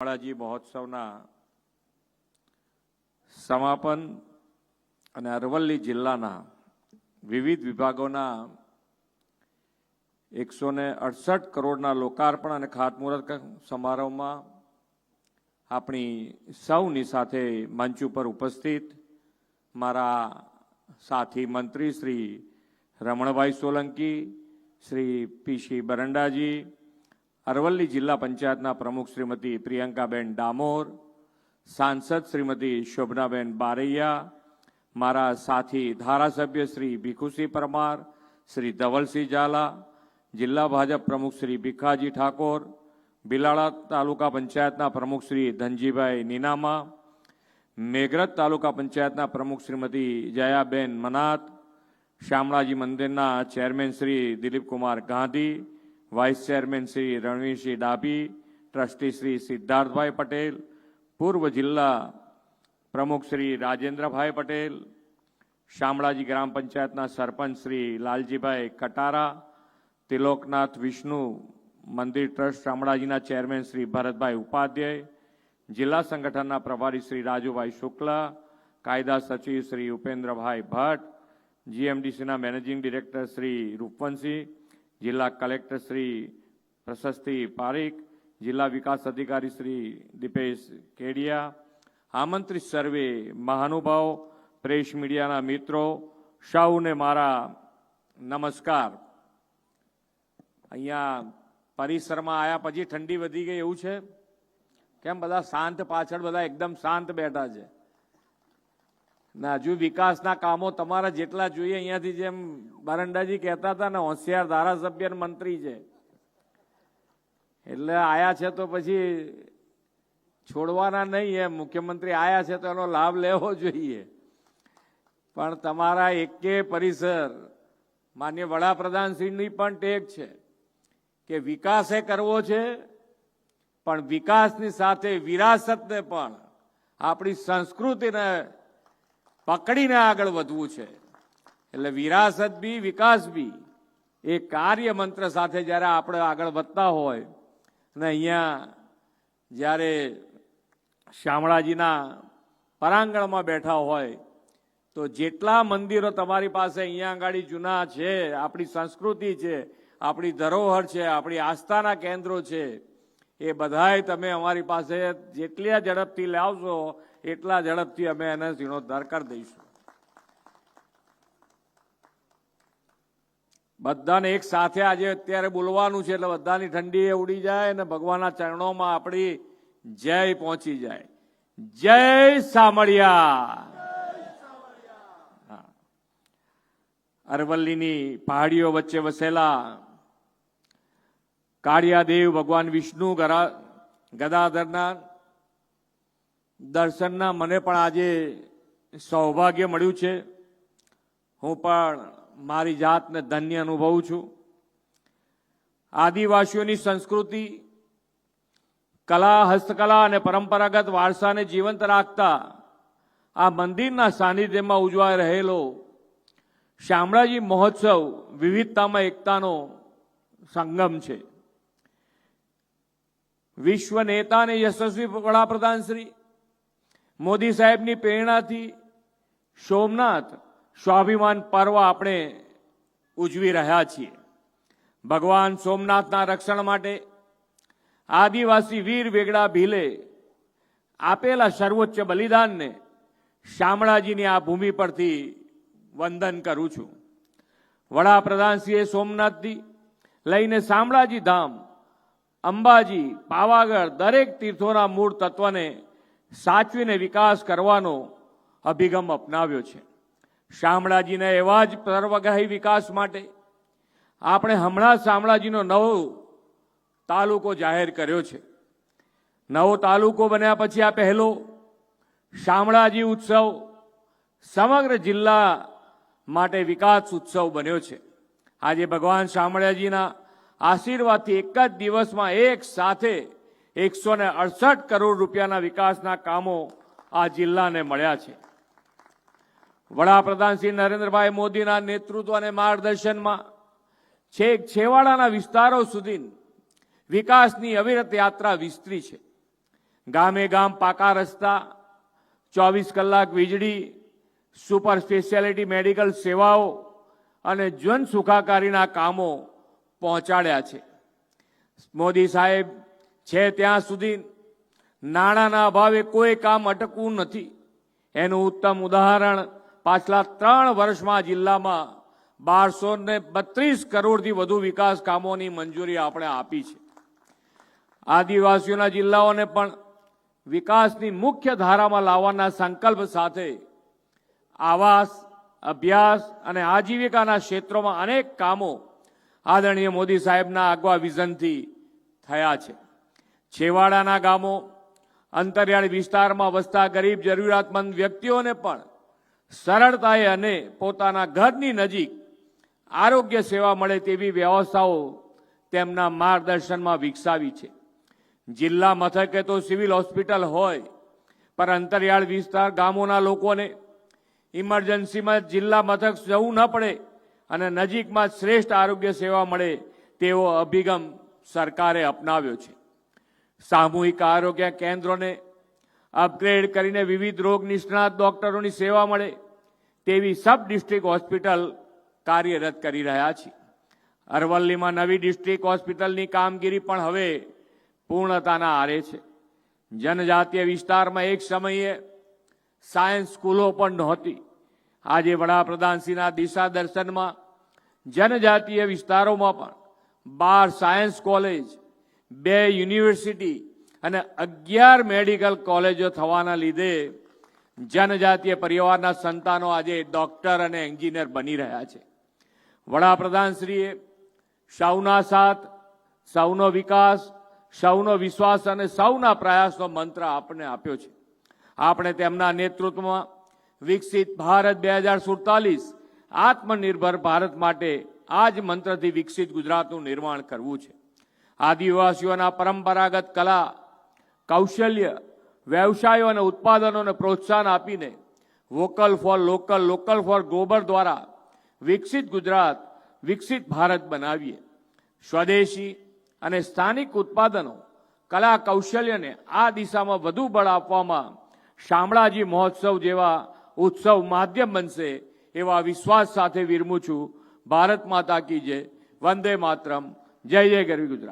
શામળાજી મહોત્સવના સમાપન અને અરવલ્લી જિલ્લાના વિવિધ વિભાગોના એકસો ને અડસઠ કરોડના લોકાર્પણ અને ખાતમુહૂર્ત સમારોહમાં આપણી સૌની સાથે મંચ ઉપર ઉપસ્થિત મારા સાથી મંત્રી શ્રી રમણભાઈ સોલંકી, શ્રી પીસી બરંડાજી અરવલ્લી જિલ્લા પંચાયતના પ્રમુખ શ્રીમતી પ્રિયંકાબેન ડામોર, સાંસદ શ્રીમતી શોભનાબેન બારૈયા, મારા સાથી ધારાસભ્ય શ્રી ભીખુસિંહ પરમાર, શ્રી ધવલસિંહ ઝાલા, જિલ્લા ભાજપ પ્રમુખ શ્રી ભીખાજી ઠાકોર બિલાળા તાલુકા પંચાયતના પ્રમુખ શ્રી ધનજીભાઈ નીનામા, મેઘરજ તાલુકા પંચાયતના પ્રમુખ શ્રીમતી જયાબેન મનાત, શામળાજી મંદિરના chairman Shri Dilipkumar Gandhi vice chairman Shri Ranvirsinh Dabhi trustee Shri Siddharthbhai Patel પૂર્વ જિલ્લા પ્રમુખ શ્રી રાજેન્દ્રભાઈ પટેલ શામળાજી ગ્રામ પંચાયતના સરપંચ શ્રી લાલજીભાઈ કટારા તિલોકનાથ વિષ્ણુ મંદિર ટ્રસ્ટ શામળાજીના ચેરમેન શ્રી ભરતભાઈ ઉપાધ્યાય જિલ્લા સંગઠનના પ્રભારી શ્રી રાજુભાઈ શુક્લા કાયદા સચિવ શ્રી ઉપેન્દ્રભાઈ ભટ્ટ જીએમડીસીના મેનેજિંગ ડિરેક્ટર શ્રી રૂપવંશી જિલ્લા કલેક્ટર શ્રી પ્રશસ્તિ પારીખ, જિલ્લા વિકાસ અધિકારી શ્રી દીપેશ કેડિયા, આમંત્રિત સર્વે મહાનુભાવ, પ્રેસ મીડિયાના મિત્રો સૌને મારા નમસ્કાર. અહીંયા પરિસરમાં આવ્યા પછી ઠંડી વધી ગઈ એવું છે? કેમ બધા શાંત પાછળ બધા એકદમ શાંત બેઠા છે? ના, હજુ વિકાસના કામો તમારા જેટલા જોઈએ, અહીંયાથી જેમ બારંડાજી કહેતા હતા ને, હોશિયાર ધારાસભ્ય મંત્રી છે. એટલે આયા છે તો પછી છોડવાના નહીં એમ, મુખ્યમંત્રી આયા છે તો એનો લાભ લેવો જોઈએ. પણ તમારા એકે પરિસર, માન્ય વડાપ્રધાનશ્રીની પણ ટેક છે કે વિકાસે કરવો છે, પણ વિકાસની સાથે વિરાસતને પણ, આપણી સંસ્કૃતિને પકડીને આગળ વધવું છે. એટલે વિરાસત બી, વિકાસ બી, એ કાર્ય મંત્ર સાથે જ્યારે આપણે આગળ વધતા હોય અને અહીંયા જ્યારે શામળાજીના પરાંગણમાં બેઠા હોય, તો જેટલા મંદિરો તમારી પાસે અહીંયા આગળ જૂના છે, આપણી સંસ્કૃતિ છે, આપણી ધરોહર છે, આપણી આસ્થાના કેન્દ્રો છે, એ બધાય તમે અમારી પાસે જેટલી ઝડપથી લાવશો એટલા ઝડપથી અમે એને જીર્ણોદ્ધાર કરી દઈશું. બધાને એક સાથે આજે અત્યારે બોલવાનું છે એટલે બધાની ઠંડી ઉડી જાય અને ભગવાનના ચરણોમાં આપણી જય પહોંચી જાય. જય સામળિયા! અરવલ્લીની પહાડીઓ વચ્ચે વસેલા કાળિયાદેવ ભગવાન વિષ્ણુ ગદાધરના દર્શનના મને પણ આજે સૌભાગ્ય મળ્યું છે. હું પણ મારી જાતને ધન્ય અનુભવું છું. આદિવાસીઓની સંસ્કૃતિ, કલા, હસ્તકલા અને પરંપરાગત વારસાને જીવંત રાખતા આ મંદિરના સાનિધ્યમાં ઉજવાઈ રહેલો શામળાજી મહોત્સવ વિવિધતામાં એકતાનો સંગમ છે. વિશ્વ નેતા અને યશસ્વી વડાપ્રધાન શ્રી મોદી સાહેબની પ્રેરણાથી સોમનાથ સ્વાભિમાન પર્વ આપણે ઉજવી રહ્યા છીએ. ભગવાન સોમનાથના રક્ષણ માટે આદિવાસી વીર વેગડા ભીલે આપેલા સર્વોચ્ચ બલિદાનને શામળાજીની આ ભૂમિ પરથી વંદન કરું છું. વડાપ્રધાનશ્રીએ સોમનાથથી લઈને શામળાજી ધામ, અંબાજી, પાવાગઢ દરેક તીર્થોના મૂળ તત્વને સાચવીને વિકાસ કરવાનો અભિગમ અપનાવ્યો છે. શામળાજીના એવા જ સર્વગ્રાહી વિકાસ માટે આપણે હમણાં શામળાજીનો નવો તાલુકો જાહેર કર્યો છે. નવો તાલુકો બન્યા પછી આ પહેલો શામળાજી ઉત્સવ સમગ્ર જિલ્લા માટે વિકાસ ઉત્સવ બન્યો છે. આજે ભગવાન શામળાજીના આશીર્વાદથી એક જ દિવસમાં એક સાથે એકસો ને અડસઠ કરોડ રૂપિયાના વિકાસના કામો આ જિલ્લાને મળ્યા છે. વડાપ્રધાન શ્રી નરેન્દ્રભાઈ મોદીના નેતૃત્વ અને માર્ગદર્શનમાં છેક છેવાડાના વિસ્તારો સુધી વિકાસની અવિરત યાત્રા વિસ્તરી છે. ગામે ગામ પાકા રસ્તા, ચોવીસ કલાક વીજળી, સુપર સ્પેશિયાલિટી મેડિકલ સેવાઓ અને જન સુખાકારીના કામો પહોંચાડ્યા છે. મોદી સાહેબ છે ત્યાં સુધી નાણાંના અભાવે કોઈ કામ અટકવું નથી. એનું ઉત્તમ ઉદાહરણ પાછલા ત્રણ વર્ષમાં જિલ્લામાં બારસો ને બત્રીસ કરોડથી વધુ વિકાસ કામોની મંજૂરી આપણે આપી છે. આદિવાસીઓના જિલ્લાઓને પણ વિકાસની મુખ્ય ધારામાં લાવવાના સંકલ્પ સાથે આવાસ, અભ્યાસ અને આજીવિકાના ક્ષેત્રોમાં અનેક કામો આદરણીય મોદી સાહેબના આગવા વિઝનથી થયા છે. છેવાડાના ગામો, અંતરિયાળ વિસ્તારમાં વસતા ગરીબ જરૂરિયાતમંદ વ્યક્તિઓને પણ સરળતાએ અને પોતાના ઘરની નજીક આરોગ્ય સેવા મળે તેવી વ્યવસ્થાઓ તેમના માર્ગદર્શનમાં વિકસાવી છે. જિલ્લા મથકે તો સિવિલ હોસ્પિટલ હોય પર અંતરિયાળ વિસ્તાર ગામોના લોકોને ઇમરજન્સીમાં જિલ્લા મથક જવું ન પડે અને નજીકમાં શ્રેષ્ઠ આરોગ્ય સેવા મળે તેવો અભિગમ સરકારે અપનાવ્યો છે. સામૂહિક આરોગ્ય કેન્દ્રોને અપગ્રેડ કરીને વિવિધ રોગ નિષ્ણાત ડોક્ટરોની સેવા મળે તેવી સબ ડિસ્ટ્રિક્ટ હોસ્પિટલ કાર્યરત કરી રહ્યા છે. અરવલ્લીમાં નવી ડિસ્ટ્રિક્ટ હોસ્પિટલની કામગીરી પણ હવે પૂર્ણતાના આરે છે. જનજાતીય વિસ્તારમાં એક સમયે સાયન્સ સ્કૂલો પણ નહોતી. આજે વડાપ્રધાનશ્રીના દિશા દર્શનમાં જનજાતીય વિસ્તારોમાં પણ બાર સાયન્સ કોલેજ બે યુનિવર્સિટી અને અગિયાર મેડિકલ કોલેજો થવાના લીધે જનજાતીય પરિવારના સંતાનો આજે ડોક્ટર અને એન્જિનિયર બની રહ્યા છે. વડાપ્રધાનશ્રીએ સૌના સાથ સૌનો વિકાસ સૌનો વિશ્વાસ અને સૌના પ્રયાસનો મંત્ર આપણે આપ્યો છે. આપણે તેમના નેતૃત્વમાં વિકસિત ભારત બે હજાર સુડતાલીસ, આત્મનિર્ભર ભારત માટે આ જ મંત્રથી વિકસિત ગુજરાતનું નિર્માણ કરવું છે. આદિવાસીઓના પરંપરાગત કલા, કૌશલ્ય, વ્યવસાયો અને ઉત્પાદનોને પ્રોત્સાહન આપીને vocal for local local for global દ્વારા વિકસિત ગુજરાત, વિકસિત ભારત બનાવીએ. સ્વદેશી અને સ્થાનિક ઉત્પાદનો કલા કૌશલ્યને આ દિશામાં વધુ બળ આપવામાં શામળાજી મહોત્સવ જેવા ઉત્સવ માધ્યમ બનશે એવા વિશ્વાસ સાથે વિરમું છું. ભારત માતા કી જય. વંદે માતરમ. જય જય ગરવી ગુજરાત.